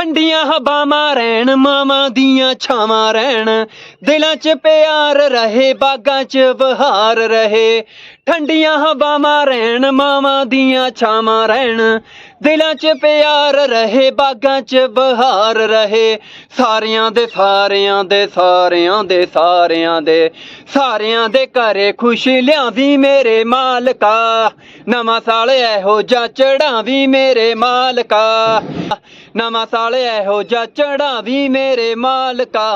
ਠੰਡੀਆਂ ਹਵਾਵਾਂ ਰਹਿਣ, ਮਾਵਾਂ ਦੀਆਂ ਛਾਵਾਂ ਰਹਿਣ। ਦਿਲਾਂ 'ਚ ਪਿਆਰ ਰਹੇ, ਬਾਗਾਂ 'ਚ ਬਹਾਰ ਰਹੇ। ਠੰਡੀਆਂ ਹਵਾਵਾਂ ਰਹਿਣ, ਮਾਵਾਂ ਦੀਆਂ ਛਾਵਾਂ ਰਹਿਣ। ਦਿਲਾਂ 'ਚ ਪਿਆਰ ਰਹੇ, ਬਾਗਾਂ 'ਚ ਬਹਾਰ ਰਹੇ। ਸਾਰਿਆਂ ਦੇ ਸਾਰਿਆਂ ਦੇ ਸਾਰਿਆਂ ਦੇ ਸਾਰਿਆਂ ਦੇ। ਸਾਰਿਆਂ ਦੇ ਘਰੇ ਖੁਸ਼ੀ ਲਿਆਵੀਂ ਮੇਰੇ ਮਾਲਕਾ। ਨਵਾਂ ਸਾਲ ਇਹੋ ਜਿਹਾ ਚੜਾਵੀਂ ਮੇਰੇ ਮਾਲਕਾ। ਨਵਾਂ ਸਾਲ ਇਹੋ ਜਿਹਾ ਚੜਾਵੀਂ ਮੇਰੇ ਮਾਲਕਾ।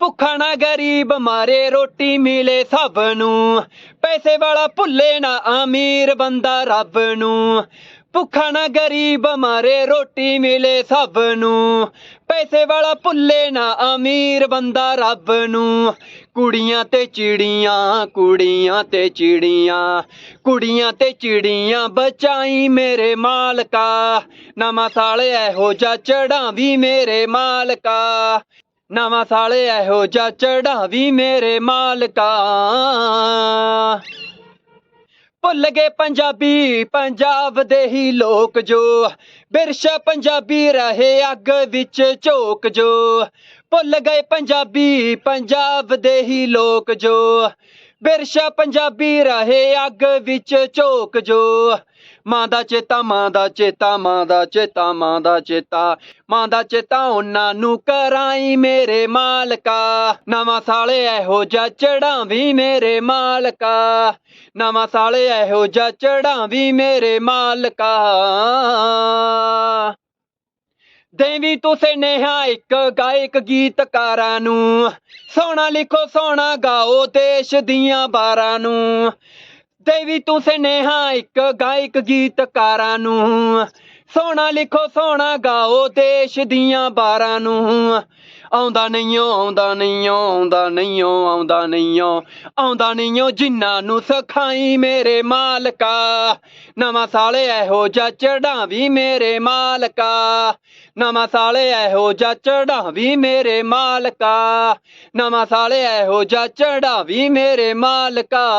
ਭੁੱਖਾ ਨਾ ਗਰੀਬ ਮਾਰੇ ਰੋਟੀ ਮਿਲੇ ਸਭ ਨੂੰ। ਪੈਸੇ ਵਾਲਾ ਭੁੱਲੇ ਨਾ ਅਮੀਰ ਬੰਦਾ ਰੱਬ ਨੂੰ। ਭੁੱਖਾ ਨਾ ਗਰੀਬ ਮਾਰੇ ਰੋਟੀ ਮਿਲੇ ਸਭ ਨੂੰ। ਪੈਸੇ ਵਾਲਾ ਭੁੱਲੇ ਨਾ ਅਮੀਰ ਬੰਦਾ ਰੱਬ ਨੂੰ। ਕੁੜੀਆਂ ਤੇ ਚਿੜੀਆਂ, ਕੁੜੀਆਂ ਤੇ ਚਿੜੀਆਂ, ਕੁੜੀਆਂ ਤੇ ਚਿੜੀਆਂ ਬਚਾਈ ਮੇਰੇ ਮਾਲਕਾ। ਨਵਾਂ ਸਾਲ ਇਹੋ ਜਿਹਾ ਚੜਾਵੀਂ ਮੇਰੇ ਮਾਲਕਾ। ਨਵਾਂ ਸਾਲ ਇਹੋ ਜਿਹਾ ਚੜਾਵੀਂ ਮੇਰੇ ਮਾਲਕਾ। ਭੁੱਲ ਗਏ ਪੰਜਾਬੀ, ਪੰਜਾਬ ਦੇ ਹੀ ਲੋਕ ਜੋ। ਬਿਰਸ਼ਾ ਪੰਜਾਬੀ ਰਹੇ ਅੱਗ ਵਿੱਚ ਝੋਕ ਜੋ। ਭੁੱਲ ਗਏ ਪੰਜਾਬੀ, ਪੰਜਾਬ ਦੇ ਹੀ ਲੋਕ ਜੋ। ਬਿਰਸ਼ਾ ਪੰਜਾਬੀ ਰਹੇ ਅੱਗ ਵਿੱਚ ਝੋਕ ਜੋ। ਮਾਂ ਦਾ ਚੇਤਾ, ਮਾਂ ਦਾ ਚੇਤਾ, ਮਾਂ ਦਾ ਚੇਤਾ, ਮਾਂ ਦਾ ਚੇਤਾ। ਮਾਂ ਦਾ ਚੇਤਾ ਉਹਨਾਂ ਨੂੰ ਕਰਾਈ ਮੇਰੇ ਮਾਲਕਾ। ਨਵਾਂ ਸਾਲ ਇਹੋ ਜਿਹਾ ਚੜਾਵੀਂ ਮੇਰੇ ਮਾਲਕਾ। ਨਵਾਂ ਸਾਲ ਇਹੋ ਜਿਹਾ ਚੜਾਵੀਂ ਮੇਰੇ ਮਾਲਕਾ। ਦੇਵੀ ਤੂੰ ਨੇਹਾ ਇੱਕ ਗਾਇਕ ਗੀਤਕਾਰਾਂ ਨੂੰ। ਸੋਹਣਾ ਲਿਖੋ, ਸੋਹਣਾ ਗਾਓ ਦੇਸ਼ ਦੀਆਂ ਬਾਰਾਂ ਨੂੰ। ਦੇਵੀ ਤੂੰ ਨੇਹਾ ਇੱਕ ਗਾਇਕ ਗੀਤਕਾਰਾਂ ਨੂੰ। ਸੋਹਣਾ ਲਿਖੋ, ਸੋਹਣਾ ਗਾਓ ਦੇਸ਼ ਦੀਆਂ ਬਾਰਾਂ ਨੂੰ। ਆਉਂਦਾ ਨਹੀਂ ਆਉਂਦਾ ਨਹੀਂਓ ਆਉਂਦਾ ਨਹੀਂਓ ਆਉਂਦਾ ਨਹੀਂਓ ਆਉਂਦਾ ਨਹੀਂਓ ਜਿਨ੍ਹਾਂ ਨੂੰ ਸਖਾਈ ਮੇਰੇ ਮਾਲਕਾ। ਨਵਾਂ ਸਾਲ ਇਹੋ ਜਿਹਾ ਚੜਾਵੀਂ ਮੇਰੇ ਮਾਲਕਾ। ਨਵਾਂ ਸਾਲ ਇਹੋ ਜਿਹਾ ਚੜਾਵੀਂ ਮੇਰੇ ਮਾਲਕਾ। ਨਵਾਂ ਸਾਲ ਇਹੋ ਚੜਾ ਵੀ ਮੇਰੇ ਮਾਲਕਾ।